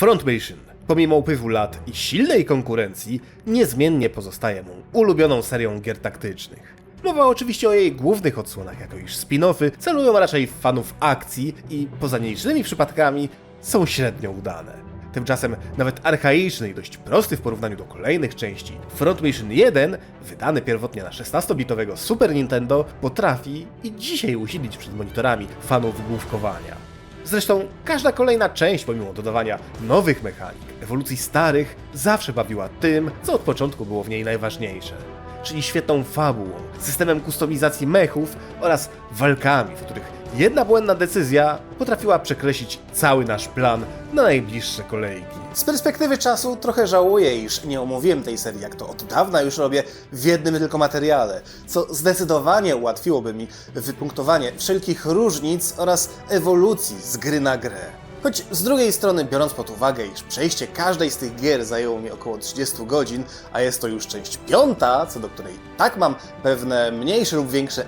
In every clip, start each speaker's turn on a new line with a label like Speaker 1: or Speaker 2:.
Speaker 1: Front Mission, pomimo upływu lat i silnej konkurencji, niezmiennie pozostaje mu ulubioną serią gier taktycznych. Mowa oczywiście o jej głównych odsłonach, jako iż spin-offy celują raczej w fanów akcji i poza nielicznymi przypadkami są średnio udane. Tymczasem nawet archaiczny i dość prosty w porównaniu do kolejnych części Front Mission 1, wydany pierwotnie na 16-bitowego Super Nintendo, potrafi i dzisiaj usilić przed monitorami fanów główkowania. Zresztą każda kolejna część, pomimo dodawania nowych mechanik, ewolucji starych, zawsze bawiła tym, co od początku było w niej najważniejsze. Czyli świetną fabułą, systemem kustomizacji mechów oraz walkami, w których jedna błędna decyzja potrafiła przekreślić cały nasz plan na najbliższe kolejki.
Speaker 2: Z perspektywy czasu trochę żałuję, iż nie omówiłem tej serii, jak to od dawna już robię w jednym tylko materiale, co zdecydowanie ułatwiłoby mi wypunktowanie wszelkich różnic oraz ewolucji z gry na grę. Choć z drugiej strony, biorąc pod uwagę, iż przejście każdej z tych gier zajęło mi około 30 godzin, a jest to już część piąta, co do której tak mam pewne mniejsze lub większe.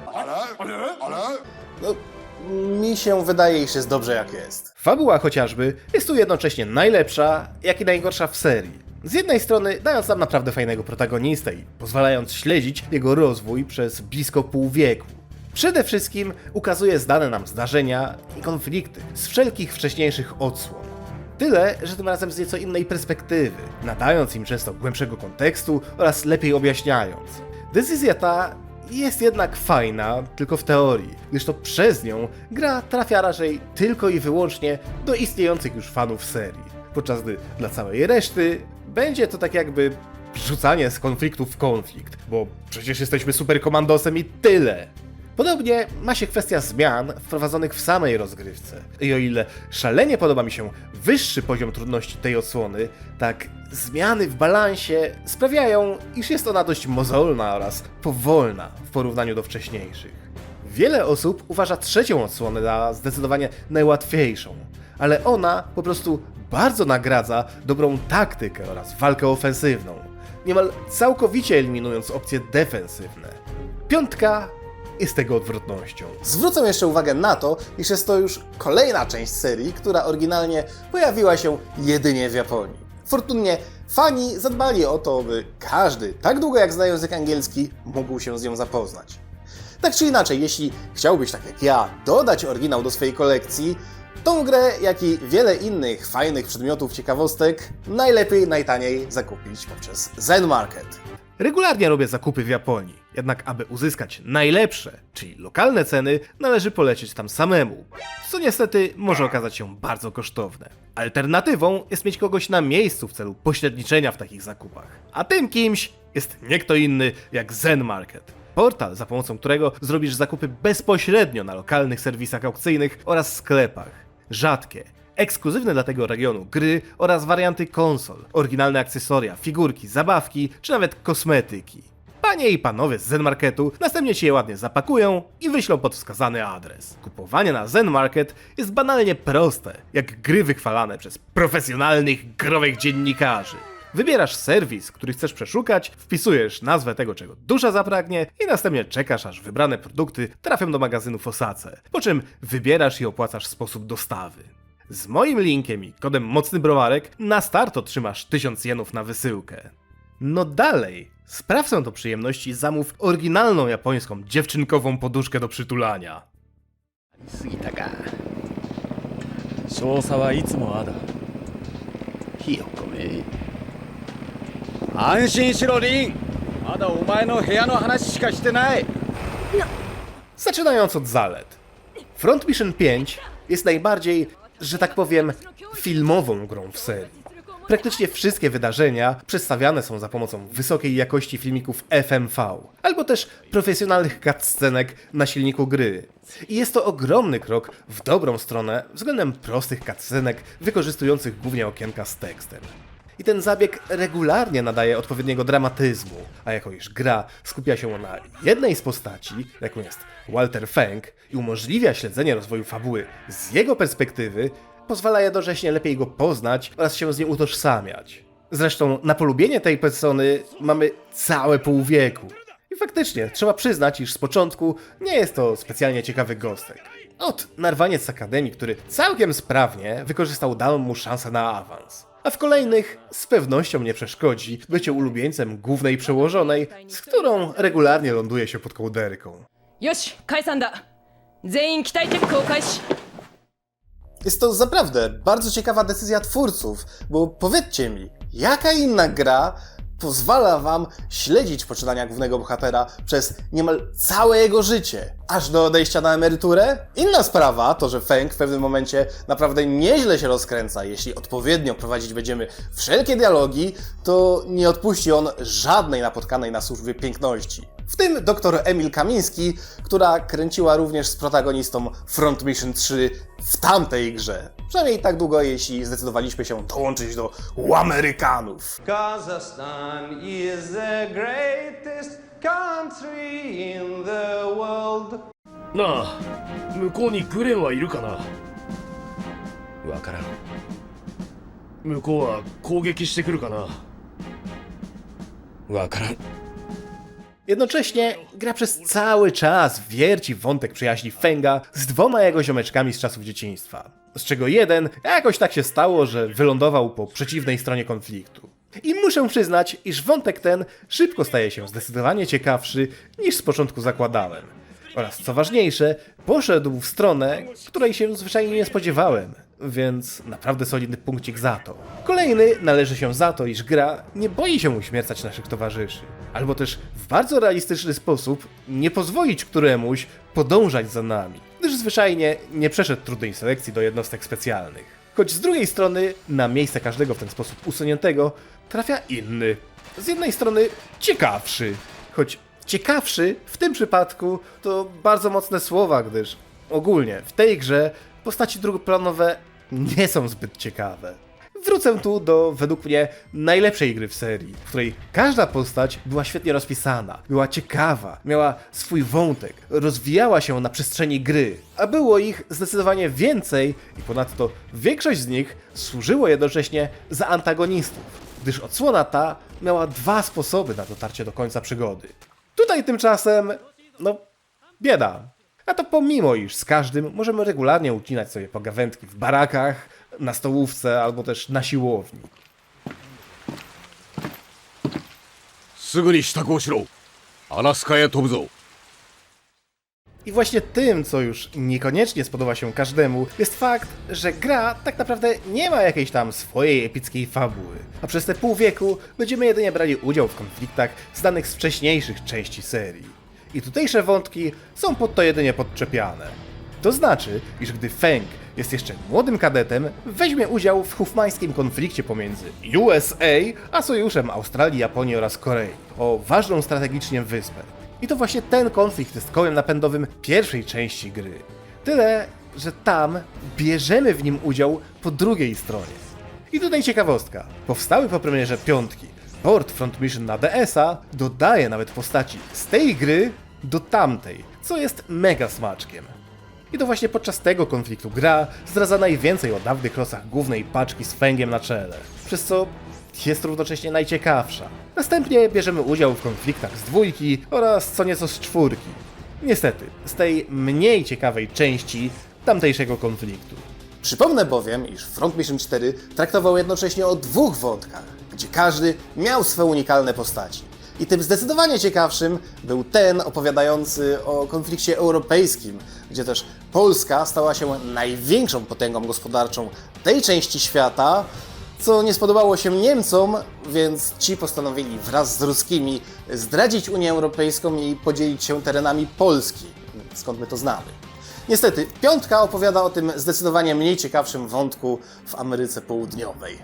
Speaker 2: No, mi się wydaje, iż jest dobrze jak jest.
Speaker 1: Fabuła chociażby jest tu jednocześnie najlepsza, jak i najgorsza w serii. Z jednej strony dając nam naprawdę fajnego protagonistę i pozwalając śledzić jego rozwój przez blisko pół wieku. Przede wszystkim ukazuje znane nam zdarzenia i konflikty z wszelkich wcześniejszych odsłon. Tyle, że tym razem z nieco innej perspektywy, nadając im często głębszego kontekstu oraz lepiej objaśniając. Decyzja ta jest jednak fajna, tylko w teorii, gdyż to przez nią gra trafia raczej tylko i wyłącznie do istniejących już fanów serii, podczas gdy dla całej reszty będzie to tak jakby rzucanie z konfliktu w konflikt, bo przecież jesteśmy superkomandosem i tyle. Podobnie ma się kwestia zmian wprowadzonych w samej rozgrywce. I o ile szalenie podoba mi się wyższy poziom trudności tej odsłony, tak zmiany w balansie sprawiają, iż jest ona dość mozolna oraz powolna w porównaniu do wcześniejszych. Wiele osób uważa trzecią odsłonę za zdecydowanie najłatwiejszą, ale ona po prostu bardzo nagradza dobrą taktykę oraz walkę ofensywną, niemal całkowicie eliminując opcje defensywne. Piątka jest tego odwrotnością.
Speaker 2: Zwrócę jeszcze uwagę na to, iż jest to już kolejna część serii, która oryginalnie pojawiła się jedynie w Japonii. Fortunnie fani zadbali o to, by każdy, tak długo jak zna język angielski, mógł się z nią zapoznać. Tak czy inaczej, jeśli chciałbyś, tak jak ja, dodać oryginał do swojej kolekcji, tą grę, jak i wiele innych fajnych przedmiotów, ciekawostek, najlepiej, najtaniej zakupić poprzez Zen Market.
Speaker 1: Regularnie robię zakupy w Japonii, jednak aby uzyskać najlepsze, czyli lokalne ceny, należy polecieć tam samemu, co niestety może okazać się bardzo kosztowne. Alternatywą jest mieć kogoś na miejscu w celu pośredniczenia w takich zakupach. A tym kimś jest nie kto inny jak Zen Market. Portal, za pomocą którego zrobisz zakupy bezpośrednio na lokalnych serwisach aukcyjnych oraz sklepach. Rzadkie, ekskluzywne dla tego regionu gry oraz warianty konsol, oryginalne akcesoria, figurki, zabawki czy nawet kosmetyki. Panie i panowie z Zen Marketu następnie ci je ładnie zapakują i wyślą pod wskazany adres. Kupowanie na Zen Market jest banalnie proste, jak gry wychwalane przez profesjonalnych growych dziennikarzy. Wybierasz serwis, który chcesz przeszukać, wpisujesz nazwę tego, czego dusza zapragnie i następnie czekasz, aż wybrane produkty trafią do magazynu w Osace, po czym wybierasz i opłacasz sposób dostawy. Z moim linkiem i kodem Mocny Browarek na start otrzymasz 1000 jenów na wysyłkę. No dalej, sprawcą do przyjemności zamów oryginalną japońską dziewczynkową poduszkę do przytulania.
Speaker 3: 過ぎたか
Speaker 4: 少佐はいつもああだ
Speaker 3: ひよこめ
Speaker 4: 安心しろリンまだお前の部屋の話しかしてない
Speaker 1: Zaczynając od zalet. Front Mission 5 jest najbardziej, że tak powiem, filmową grą w serii. Praktycznie wszystkie wydarzenia przedstawiane są za pomocą wysokiej jakości filmików FMV, albo też profesjonalnych cutscenek na silniku gry. I jest to ogromny krok w dobrą stronę względem prostych cutscenek wykorzystujących głównie okienka z tekstem. I ten zabieg regularnie nadaje odpowiedniego dramatyzmu, a jako iż gra skupia się na jednej z postaci, jaką jest Walter Feng, i umożliwia śledzenie rozwoju fabuły z jego perspektywy, pozwala jednocześnie lepiej go poznać oraz się z nim utożsamiać. Zresztą na polubienie tej persony mamy całe pół wieku. I faktycznie, trzeba przyznać, iż z początku nie jest to specjalnie ciekawy gostek. Od narwaniec Akademii, który całkiem sprawnie wykorzystał daną mu szansę na awans a w kolejnych z pewnością nie przeszkodzi bycie ulubieńcem głównej przełożonej, z którą regularnie ląduje się pod kołderką.
Speaker 2: Jest to naprawdę bardzo ciekawa decyzja twórców, bo powiedzcie mi, jaka inna gra pozwala wam śledzić poczynania głównego bohatera przez niemal całe jego życie, aż do odejścia na emeryturę? Inna sprawa to, że Feng w pewnym momencie naprawdę nieźle się rozkręca. Jeśli odpowiednio prowadzić będziemy wszelkie dialogi, to nie odpuści on żadnej napotkanej na służbie piękności. W tym dr Emil Kamiński, która kręciła również z protagonistą Front Mission 3 w tamtej grze. Przynajmniej tak długo, jeśli zdecydowaliśmy się dołączyć do Amerykanów.
Speaker 5: Kazakhstan is the greatest country in the world.
Speaker 6: なあ向こうにグレンはいるかな
Speaker 3: わからん
Speaker 6: 向こうは攻撃してくるかな
Speaker 3: わからん
Speaker 1: Jednocześnie gra przez cały czas wierci wątek przyjaźni Fenga z dwoma jego ziomeczkami z czasów dzieciństwa. Z czego jeden jakoś tak się stało, że wylądował po przeciwnej stronie konfliktu. I muszę przyznać, iż wątek ten szybko staje się zdecydowanie ciekawszy niż z początku zakładałem. Oraz co ważniejsze, poszedł w stronę, której się zwyczajnie nie spodziewałem, więc naprawdę solidny punkcik za to. Kolejny należy się za to, iż gra nie boi się uśmiercać naszych towarzyszy, albo też w bardzo realistyczny sposób nie pozwolić któremuś podążać za nami, gdyż zwyczajnie nie przeszedł trudnej selekcji do jednostek specjalnych. Choć z drugiej strony, na miejsce każdego w ten sposób usuniętego trafia inny. Z jednej strony ciekawszy, choć ciekawszy w tym przypadku to bardzo mocne słowa, gdyż ogólnie w tej grze postaci drugoplanowe nie są zbyt ciekawe. Wrócę tu do, według mnie, najlepszej gry w serii, w której każda postać była świetnie rozpisana, była ciekawa, miała swój wątek, rozwijała się na przestrzeni gry, a było ich zdecydowanie więcej i ponadto większość z nich służyło jednocześnie za antagonistów, gdyż odsłona ta miała dwa sposoby na dotarcie do końca przygody. Tutaj tymczasem, no, bieda. A to pomimo, iż z każdym możemy regularnie ucinać sobie pogawędki w barakach, na stołówce albo też na siłowni.
Speaker 4: すぐに支度をしろアラスカへ飛ぶぞ
Speaker 1: I właśnie tym, co już niekoniecznie spodoba się każdemu, jest fakt, że gra tak naprawdę nie ma jakiejś tam swojej epickiej fabuły, a przez te pół wieku będziemy jedynie brali udział w konfliktach znanych z wcześniejszych części serii. I tutejsze wątki są pod to jedynie podczepiane. To znaczy, iż gdy Feng jest jeszcze młodym kadetem, weźmie udział w hufmańskim konflikcie pomiędzy USA a sojuszem Australii, Japonii oraz Korei o ważną strategicznie wyspę. I to właśnie ten konflikt jest kołem napędowym pierwszej części gry. Tyle, że tam bierzemy w nim udział po drugiej stronie. I tutaj ciekawostka. Powstały po premierze piątki. Port Front Mission na DS-a dodaje nawet postaci z tej gry do tamtej, co jest mega smaczkiem. I to właśnie podczas tego konfliktu gra zdradza najwięcej o dawnych losach głównej paczki z Fengiem na czele, przez co jest równocześnie najciekawsza. Następnie bierzemy udział w konfliktach z dwójki oraz co nieco z czwórki. Niestety, z tej mniej ciekawej części tamtejszego konfliktu.
Speaker 2: Przypomnę bowiem, iż Front Mission 4 traktował jednocześnie o dwóch wątkach, gdzie każdy miał swe unikalne postaci. I tym zdecydowanie ciekawszym był ten opowiadający o konflikcie europejskim, gdzie też Polska stała się największą potęgą gospodarczą tej części świata, co nie spodobało się Niemcom, więc ci postanowili wraz z ruskimi zdradzić Unię Europejską i podzielić się terenami Polski, skąd my to znamy. Niestety, piątka opowiada o tym zdecydowanie mniej ciekawszym wątku w Ameryce Południowej.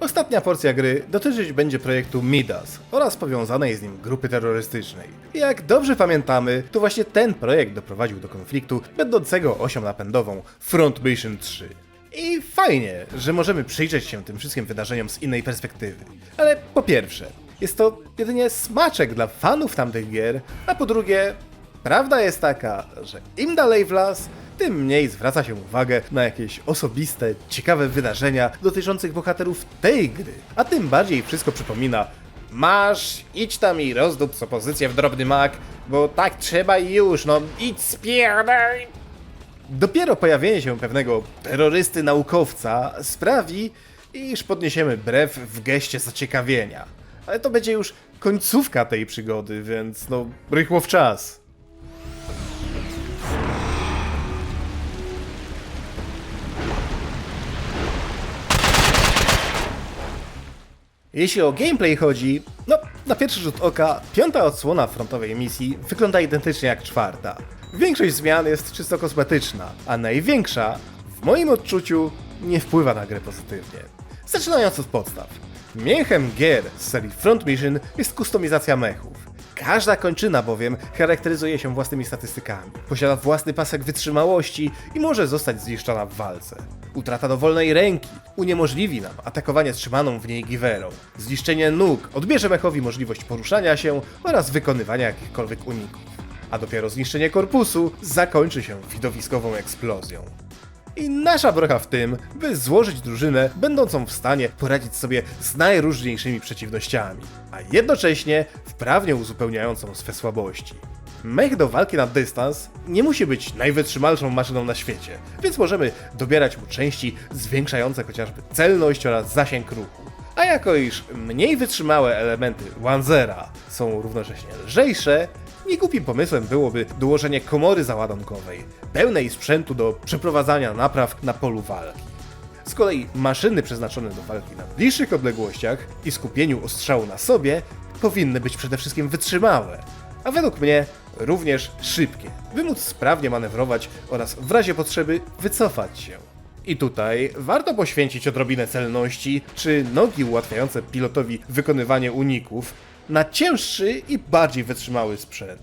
Speaker 1: Ostatnia porcja gry dotyczyć będzie projektu Midas oraz powiązanej z nim grupy terrorystycznej. Jak dobrze pamiętamy, to właśnie ten projekt doprowadził do konfliktu będącego osią napędową Front Mission 3. I fajnie, że możemy przyjrzeć się tym wszystkim wydarzeniom z innej perspektywy. Ale po pierwsze, jest to jedynie smaczek dla fanów tamtych gier, a po drugie, prawda jest taka, że im dalej w las, tym mniej zwraca się uwagę na jakieś osobiste, ciekawe wydarzenia dotyczących bohaterów tej gry, a tym bardziej wszystko przypomina Masz, idź tam i rozdup z opozycję w drobny mak, bo tak trzeba i już, no idź spierdaj! Dopiero pojawienie się pewnego terrorysty naukowca sprawi, iż podniesiemy brew w geście zaciekawienia. Ale to będzie już końcówka tej przygody, więc no rychło w czas. Jeśli o gameplay chodzi, no na pierwszy rzut oka piąta odsłona frontowej misji wygląda identycznie jak czwarta. Większość zmian jest czysto kosmetyczna, a największa, w moim odczuciu, nie wpływa na grę pozytywnie. Zaczynając od podstaw. Mięchem gier z serii Front Mission jest kustomizacja mechów. Każda kończyna bowiem charakteryzuje się własnymi statystykami, posiada własny pasek wytrzymałości i może zostać zniszczona w walce. Utrata dowolnej ręki uniemożliwi nam atakowanie trzymaną w niej giwerą. Zniszczenie nóg odbierze mechowi możliwość poruszania się oraz wykonywania jakichkolwiek uników. A dopiero zniszczenie korpusu zakończy się widowiskową eksplozją. I nasza brocha w tym, by złożyć drużynę będącą w stanie poradzić sobie z najróżniejszymi przeciwnościami, a jednocześnie wprawnie uzupełniającą swe słabości. Mech do walki na dystans nie musi być najwytrzymalszą maszyną na świecie, więc możemy dobierać mu części zwiększające chociażby celność oraz zasięg ruchu. A jako iż mniej wytrzymałe elementy Wanzera są równocześnie lżejsze, Niegłupim pomysłem byłoby dołożenie komory załadunkowej, pełnej sprzętu do przeprowadzania napraw na polu walki. Z kolei maszyny przeznaczone do walki na bliższych odległościach i skupieniu ostrzału na sobie powinny być przede wszystkim wytrzymałe, a według mnie również szybkie, by móc sprawnie manewrować oraz w razie potrzeby wycofać się. I tutaj warto poświęcić odrobinę celności czy nogi ułatwiające pilotowi wykonywanie uników na cięższy i bardziej wytrzymały sprzęt.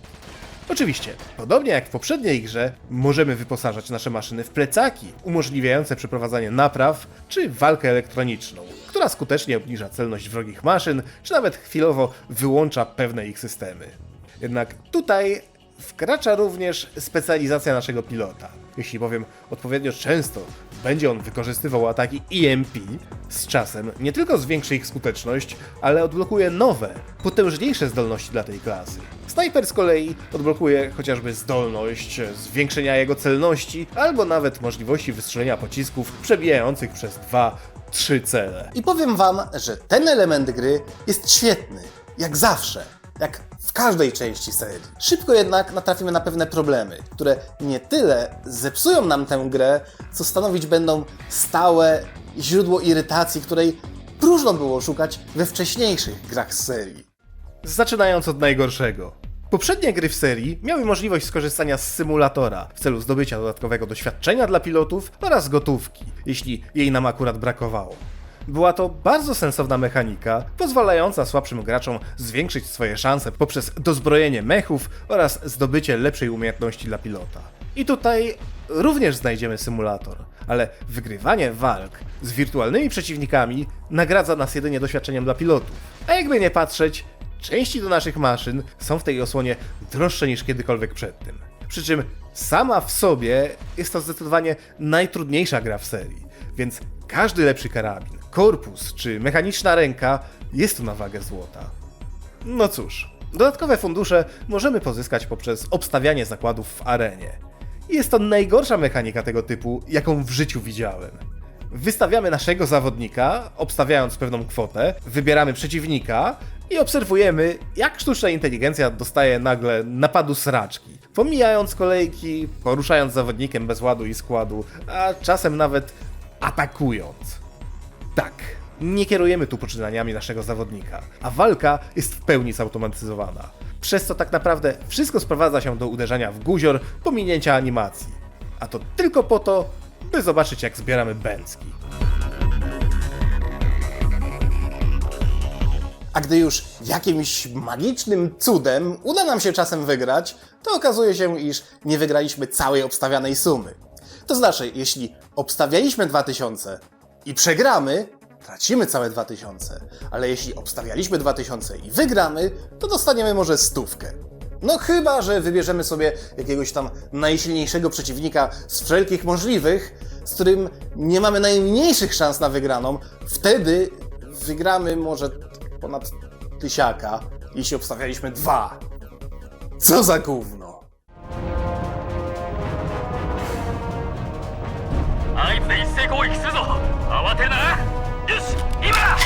Speaker 1: Oczywiście, podobnie jak w poprzedniej grze, możemy wyposażać nasze maszyny w plecaki umożliwiające przeprowadzanie napraw czy walkę elektroniczną, która skutecznie obniża celność wrogich maszyn, czy nawet chwilowo wyłącza pewne ich systemy. Jednak tutaj wkracza również specjalizacja naszego pilota. Jeśli bowiem odpowiednio często będzie on wykorzystywał ataki EMP, z czasem nie tylko zwiększy ich skuteczność, ale odblokuje nowe, potężniejsze zdolności dla tej klasy. Snajper z kolei odblokuje chociażby zdolność zwiększenia jego celności, albo nawet możliwości wystrzelenia pocisków przebijających przez dwa, trzy cele.
Speaker 2: I powiem wam, że ten element gry jest świetny, jak zawsze, jak w każdej części serii. Szybko jednak natrafimy na pewne problemy, które nie tyle zepsują nam tę grę, co stanowić będą stałe źródło irytacji, której próżno było szukać we wcześniejszych grach z serii.
Speaker 1: Zaczynając od najgorszego. Poprzednie gry w serii miały możliwość skorzystania z symulatora w celu zdobycia dodatkowego doświadczenia dla pilotów oraz gotówki, jeśli jej nam akurat brakowało. Była to bardzo sensowna mechanika, pozwalająca słabszym graczom zwiększyć swoje szanse poprzez dozbrojenie mechów oraz zdobycie lepszej umiejętności dla pilota. I tutaj również znajdziemy symulator, ale wygrywanie walk z wirtualnymi przeciwnikami nagradza nas jedynie doświadczeniem dla pilotów. A jakby nie patrzeć, części do naszych maszyn są w tej osłonie droższe niż kiedykolwiek przed tym. Przy czym sama w sobie jest to zdecydowanie najtrudniejsza gra w serii, więc każdy lepszy karabin, korpus czy mechaniczna ręka jest tu na wagę złota. No cóż, dodatkowe fundusze możemy pozyskać poprzez obstawianie zakładów w arenie. Jest to najgorsza mechanika tego typu, jaką w życiu widziałem. Wystawiamy naszego zawodnika, obstawiając pewną kwotę, wybieramy przeciwnika i obserwujemy, jak sztuczna inteligencja dostaje nagle napadu sraczki, pomijając kolejki, poruszając zawodnikiem bez ładu i składu, a czasem nawet atakując. Tak, nie kierujemy tu poczynaniami naszego zawodnika, a walka jest w pełni zautomatyzowana. Przez co tak naprawdę wszystko sprowadza się do uderzania w guzior, pominięcia animacji. A to tylko po to, by zobaczyć jak zbieramy bęcki.
Speaker 2: A gdy już jakimś magicznym cudem uda nam się czasem wygrać, to okazuje się, iż nie wygraliśmy całej obstawianej sumy. To znaczy, jeśli obstawialiśmy 2000 i przegramy, tracimy całe 2000, ale jeśli obstawialiśmy 2000 i wygramy, to dostaniemy może stówkę. No chyba, że wybierzemy sobie jakiegoś tam najsilniejszego przeciwnika z wszelkich możliwych, z którym nie mamy najmniejszych szans na wygraną, wtedy wygramy może ponad tysiaka, jeśli obstawialiśmy dwa. Co za gówno!
Speaker 7: あいつで一斉攻撃するぞ 慌てるなよし今だ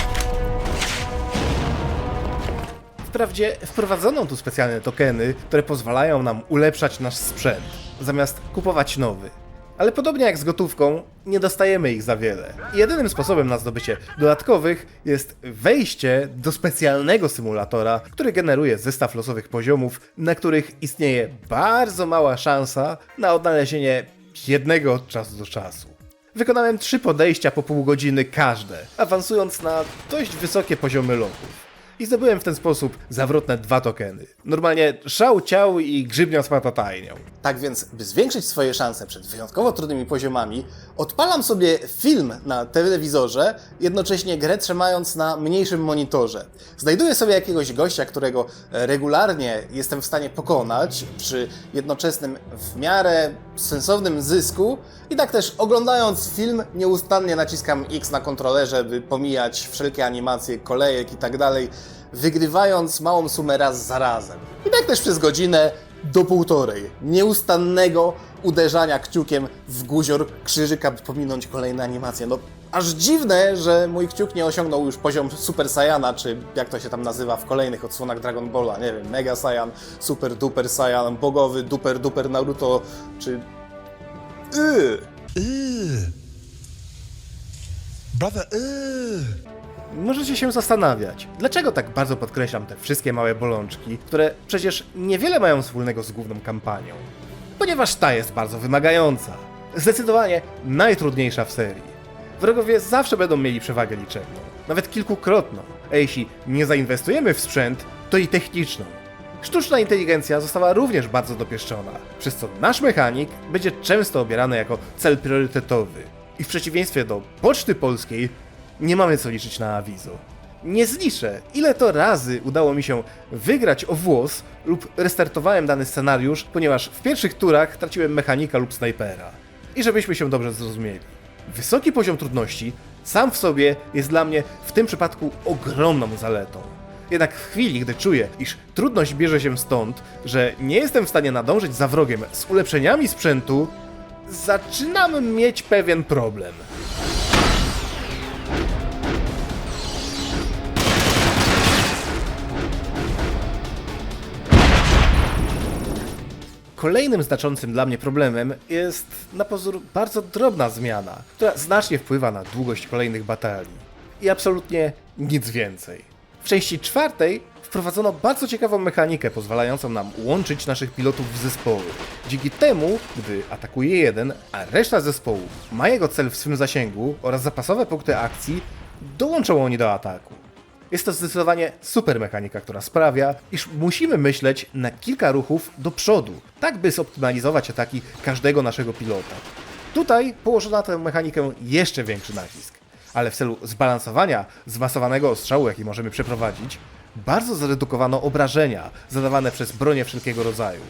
Speaker 1: Wprawdzie wprowadzono tu specjalne tokeny, które pozwalają nam ulepszać nasz sprzęt, zamiast kupować nowy. Ale podobnie jak z gotówką, nie dostajemy ich za wiele. I jedynym sposobem na zdobycie dodatkowych jest wejście do specjalnego symulatora, który generuje zestaw losowych poziomów, na których istnieje bardzo mała szansa na odnalezienie jednego od czasu do czasu. Wykonałem trzy podejścia po pół godziny każde, awansując na dość wysokie poziomy lotów. I zdobyłem w ten sposób zawrotne dwa tokeny. Normalnie szał ciał i grzybnia z patatajnią.
Speaker 2: Tak więc, by zwiększyć swoje szanse przed wyjątkowo trudnymi poziomami, odpalam sobie film na telewizorze, jednocześnie grę trzymając na mniejszym monitorze. Znajduję sobie jakiegoś gościa, którego e, regularnie jestem w stanie pokonać przy jednoczesnym w miarę sensownym zysku i tak też oglądając film nieustannie naciskam X na kontrolerze, by pomijać wszelkie animacje, kolejek i tak dalej, wygrywając małą sumę raz za razem. I tak też przez godzinę do półtorej nieustannego uderzania kciukiem w guzior krzyżyka, by pominąć kolejne animacje. No, aż dziwne, że mój kciuk nie osiągnął już poziom Super Saiyana, czy jak to się tam nazywa w kolejnych odsłonach Dragon Balla, nie wiem, Mega Saiyan, Super Duper Saiyan, Bogowy, Duper Duper Naruto, czy... Yy.
Speaker 8: Brother, ugh.
Speaker 1: Możecie się zastanawiać, dlaczego tak bardzo podkreślam te wszystkie małe bolączki, które przecież niewiele mają wspólnego z główną kampanią. Ponieważ ta jest bardzo wymagająca. Zdecydowanie najtrudniejsza w serii. Wrogowie zawsze będą mieli przewagę liczebną, nawet kilkukrotną, a jeśli nie zainwestujemy w sprzęt, to i techniczną. Sztuczna inteligencja została również bardzo dopieszczona, przez co nasz mechanik będzie często obierany jako cel priorytetowy. I w przeciwieństwie do Poczty Polskiej, nie mamy co liczyć na awizo. Nie zliczę, ile to razy udało mi się wygrać o włos lub restartowałem dany scenariusz, ponieważ w pierwszych turach traciłem mechanika lub snajpera. I żebyśmy się dobrze zrozumieli. Wysoki poziom trudności sam w sobie jest dla mnie w tym przypadku ogromną zaletą. Jednak w chwili, gdy czuję, iż trudność bierze się stąd, że nie jestem w stanie nadążyć za wrogiem z ulepszeniami sprzętu, zaczynam mieć pewien problem. Kolejnym znaczącym dla mnie problemem jest na pozór bardzo drobna zmiana, która znacznie wpływa na długość kolejnych batalii. I absolutnie nic więcej. W części czwartej wprowadzono bardzo ciekawą mechanikę pozwalającą nam łączyć naszych pilotów w zespoły. Dzięki temu, gdy atakuje jeden, a reszta zespołu ma jego cel w swym zasięgu oraz zapasowe punkty akcji, dołączą oni do ataku. Jest to zdecydowanie super mechanika, która sprawia, iż musimy myśleć na kilka ruchów do przodu, tak by zoptymalizować ataki każdego naszego pilota. Tutaj położono na tę mechanikę jeszcze większy nacisk, ale w celu zbalansowania zmasowanego ostrzału, jaki możemy przeprowadzić, bardzo zredukowano obrażenia zadawane przez bronie wszelkiego rodzaju,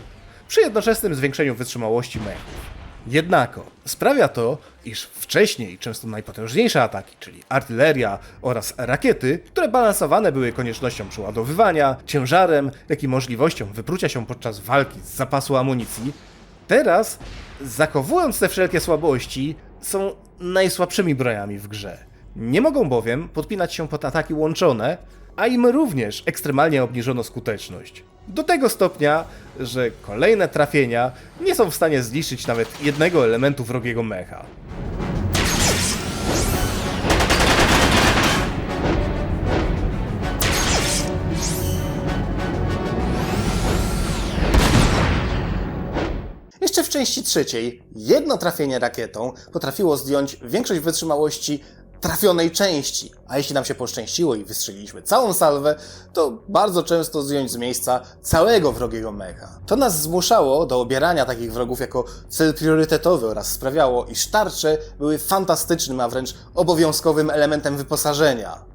Speaker 1: przy jednoczesnym zwiększeniu wytrzymałości mechów. Jednako sprawia to, iż wcześniej często najpotężniejsze ataki, czyli artyleria oraz rakiety, które balansowane były koniecznością przeładowywania, ciężarem, jak i możliwością wyprucia się podczas walki z zapasu amunicji, teraz, zachowując te wszelkie słabości, są najsłabszymi broniami w grze. Nie mogą bowiem podpinać się pod ataki łączone, a im również ekstremalnie obniżono skuteczność. Do tego stopnia, że kolejne trafienia nie są w stanie zniszczyć nawet jednego elementu wrogiego mecha.
Speaker 2: Jeszcze w części trzeciej jedno trafienie rakietą potrafiło zdjąć większość wytrzymałości trafionej części, a jeśli nam się poszczęściło i wystrzeliliśmy całą salwę, to bardzo często zdjąć z miejsca całego wrogiego mecha. To nas zmuszało do obierania takich wrogów jako cel priorytetowy oraz sprawiało, iż tarcze były fantastycznym, a wręcz obowiązkowym elementem wyposażenia.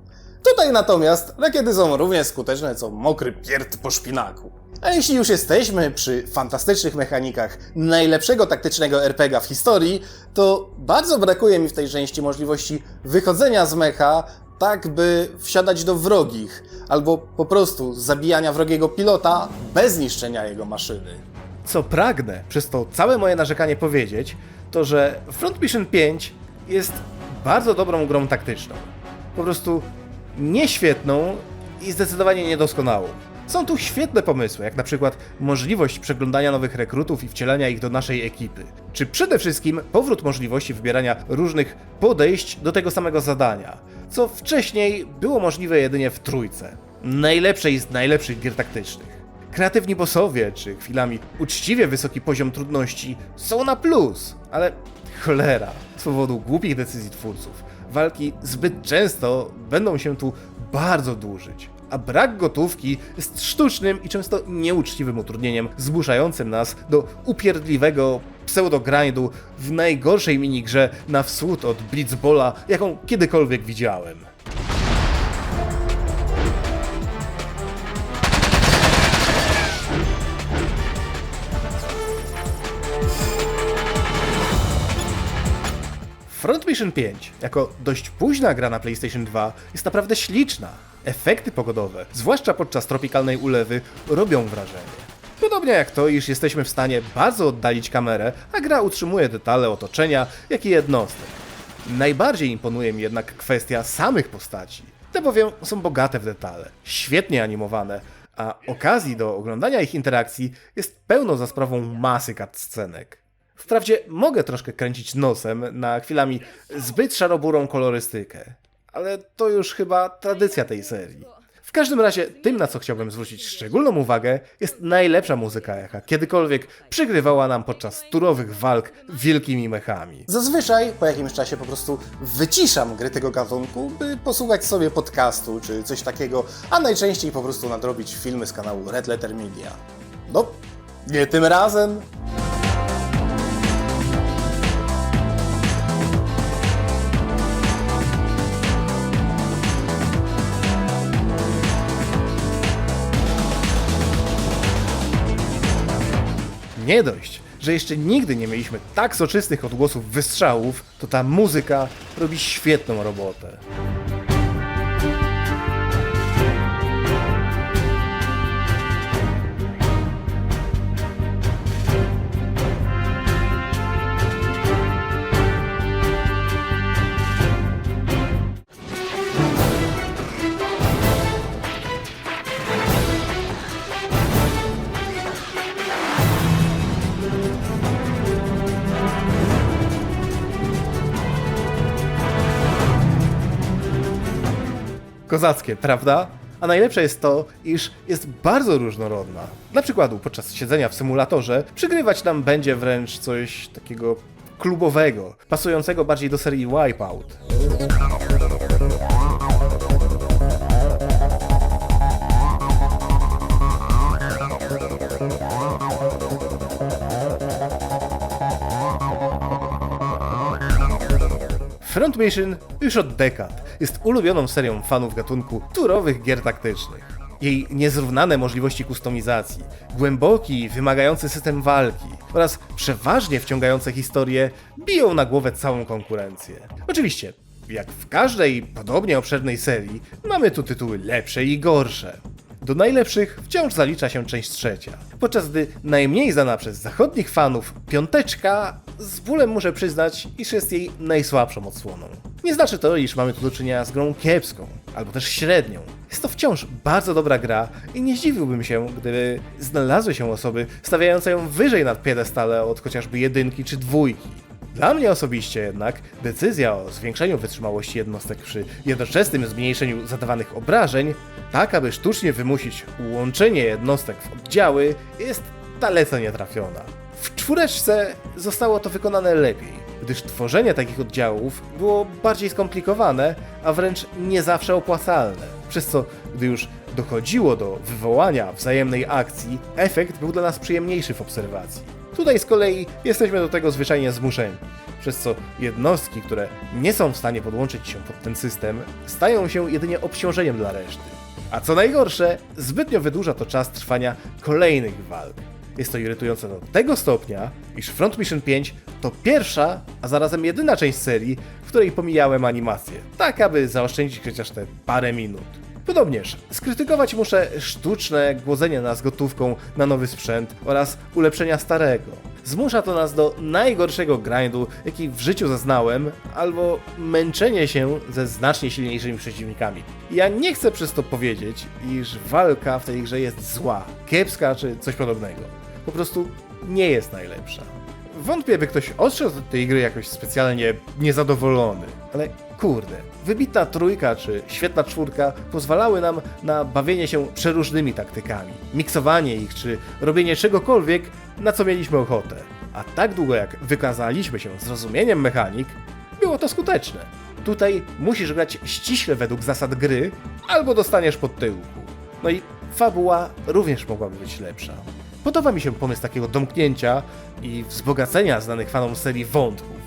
Speaker 2: Tutaj natomiast rakiety są równie skuteczne co mokry pierd po szpinaku. A jeśli już jesteśmy przy fantastycznych mechanikach najlepszego taktycznego RPG w historii, to bardzo brakuje mi w tej części możliwości wychodzenia z mecha tak, by wsiadać do wrogich, albo po prostu zabijania wrogiego pilota bez niszczenia jego maszyny.
Speaker 1: Co pragnę przez to całe moje narzekanie powiedzieć, to że Front Mission 5 jest bardzo dobrą grą taktyczną. Po prostu nieświetną i zdecydowanie niedoskonałą. Są tu świetne pomysły, jak na przykład możliwość przeglądania nowych rekrutów i wcielania ich do naszej ekipy. Czy przede wszystkim powrót możliwości wybierania różnych podejść do tego samego zadania, co wcześniej było możliwe jedynie w trójce. Najlepszej z najlepszych gier taktycznych. Kreatywni bossowie, czy chwilami uczciwie wysoki poziom trudności są na plus, ale cholera, z powodu głupich decyzji twórców, walki zbyt często będą się tu bardzo dłużyć. A brak gotówki jest sztucznym i często nieuczciwym utrudnieniem zmuszającym nas do upierdliwego pseudogrindu w najgorszej minigrze na wschód od Blitzbola, jaką kiedykolwiek widziałem. Front Mission 5, jako dość późna gra na PlayStation 2, jest naprawdę śliczna. Efekty pogodowe, zwłaszcza podczas tropikalnej ulewy, robią wrażenie. Podobnie jak to, iż jesteśmy w stanie bardzo oddalić kamerę, a gra utrzymuje detale otoczenia, jak i jednostek. Najbardziej imponuje mi jednak kwestia samych postaci. Te bowiem są bogate w detale, świetnie animowane, a okazji do oglądania ich interakcji jest pełno za sprawą masy cutscenek. Wprawdzie mogę troszkę kręcić nosem na chwilami zbyt szaroburą kolorystykę, ale to już chyba tradycja tej serii. W każdym razie, tym na co chciałbym zwrócić szczególną uwagę, jest najlepsza muzyka, jaka kiedykolwiek przygrywała nam podczas turowych walk wielkimi mechami.
Speaker 2: Zazwyczaj po jakimś czasie po prostu wyciszam gry tego gatunku, by posłuchać sobie podcastu czy coś takiego, a najczęściej po prostu nadrobić filmy z kanału Red Letter Media. No, nie tym razem.
Speaker 1: Nie dość, że jeszcze nigdy nie mieliśmy tak soczystych odgłosów wystrzałów, to ta muzyka robi świetną robotę. Kozackie, prawda? A najlepsze jest to, iż jest bardzo różnorodna. Dla przykładu, podczas siedzenia w symulatorze przygrywać nam będzie wręcz coś takiego klubowego, pasującego bardziej do serii Wipeout. Front Mission już od dekad jest ulubioną serią fanów gatunku turowych gier taktycznych. Jej niezrównane możliwości kustomizacji, głęboki, wymagający system walki oraz przeważnie wciągające historie biją na głowę całą konkurencję. Oczywiście, jak w każdej podobnie obszernej serii, mamy tu tytuły lepsze i gorsze. Do najlepszych wciąż zalicza się część trzecia, podczas gdy najmniej znana przez zachodnich fanów piąteczka z bólem muszę przyznać, iż jest jej najsłabszą odsłoną. Nie znaczy to, iż mamy tu do czynienia z grą kiepską, albo też średnią. Jest to wciąż bardzo dobra gra i nie zdziwiłbym się, gdyby znalazły się osoby stawiające ją wyżej nad piedestale od chociażby jedynki czy dwójki. Dla mnie osobiście jednak decyzja o zwiększeniu wytrzymałości jednostek przy jednoczesnym zmniejszeniu zadawanych obrażeń, tak aby sztucznie wymusić łączenie jednostek w oddziały, jest dalece nietrafiona. W czwóreczce zostało to wykonane lepiej, gdyż tworzenie takich oddziałów było bardziej skomplikowane, a wręcz nie zawsze opłacalne, przez co gdy już dochodziło do wywołania wzajemnej akcji, efekt był dla nas przyjemniejszy w obserwacji. Tutaj z kolei jesteśmy do tego zwyczajnie zmuszeni, przez co jednostki, które nie są w stanie podłączyć się pod ten system, stają się jedynie obciążeniem dla reszty. A co najgorsze, zbytnio wydłuża to czas trwania kolejnych walk. Jest to irytujące do tego stopnia, iż Front Mission 5 to pierwsza, a zarazem jedyna część serii, w której pomijałem animację, tak aby zaoszczędzić chociaż te parę minut. Podobnież, skrytykować muszę sztuczne głodzenie nas gotówką na nowy sprzęt oraz ulepszenia starego. Zmusza to nas do najgorszego grindu, jaki w życiu zaznałem, albo męczenie się ze znacznie silniejszymi przeciwnikami. Ja nie chcę przez to powiedzieć, iż walka w tej grze jest zła, kiepska czy coś podobnego. Po prostu nie jest najlepsza. Wątpię, by ktoś odszedł od tej gry jakoś specjalnie niezadowolony, ale kurde, wybitna trójka czy świetna czwórka pozwalały nam na bawienie się przeróżnymi taktykami, miksowanie ich czy robienie czegokolwiek, na co mieliśmy ochotę. A tak długo jak wykazaliśmy się zrozumieniem mechanik, było to skuteczne. Tutaj musisz grać ściśle według zasad gry, albo dostaniesz pod tyłku. No i fabuła również mogłaby być lepsza. Podoba mi się pomysł takiego domknięcia i wzbogacenia znanych fanom serii wątków.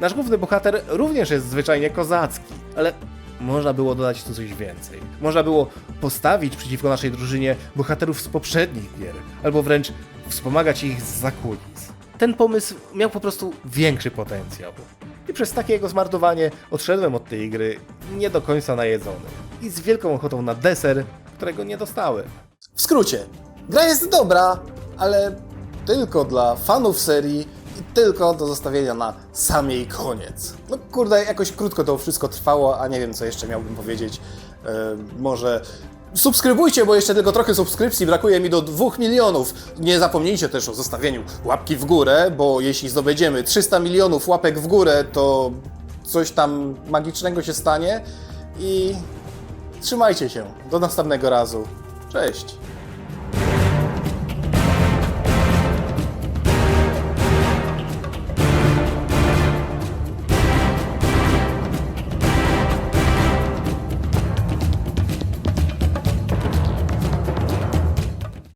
Speaker 1: Nasz główny bohater również jest zwyczajnie kozacki, ale można było dodać tu coś więcej. Można było postawić przeciwko naszej drużynie bohaterów z poprzednich gier, albo wręcz wspomagać ich z zakulis. Ten pomysł miał po prostu większy potencjał. I przez takie jego zmarnowanie odszedłem od tej gry nie do końca najedzony. I z wielką ochotą na deser, którego nie dostałem.
Speaker 2: W skrócie, gra jest dobra, ale tylko dla fanów serii i tylko do zostawienia na sam jej koniec. No kurde, jakoś krótko to wszystko trwało, a nie wiem co jeszcze miałbym powiedzieć. E, może subskrybujcie, bo jeszcze tylko trochę subskrypcji, brakuje mi do 2 milionów. Nie zapomnijcie też o zostawieniu łapki w górę, bo jeśli zdobędziemy 300 milionów łapek w górę, to coś tam magicznego się stanie i trzymajcie się. Do następnego razu. Cześć.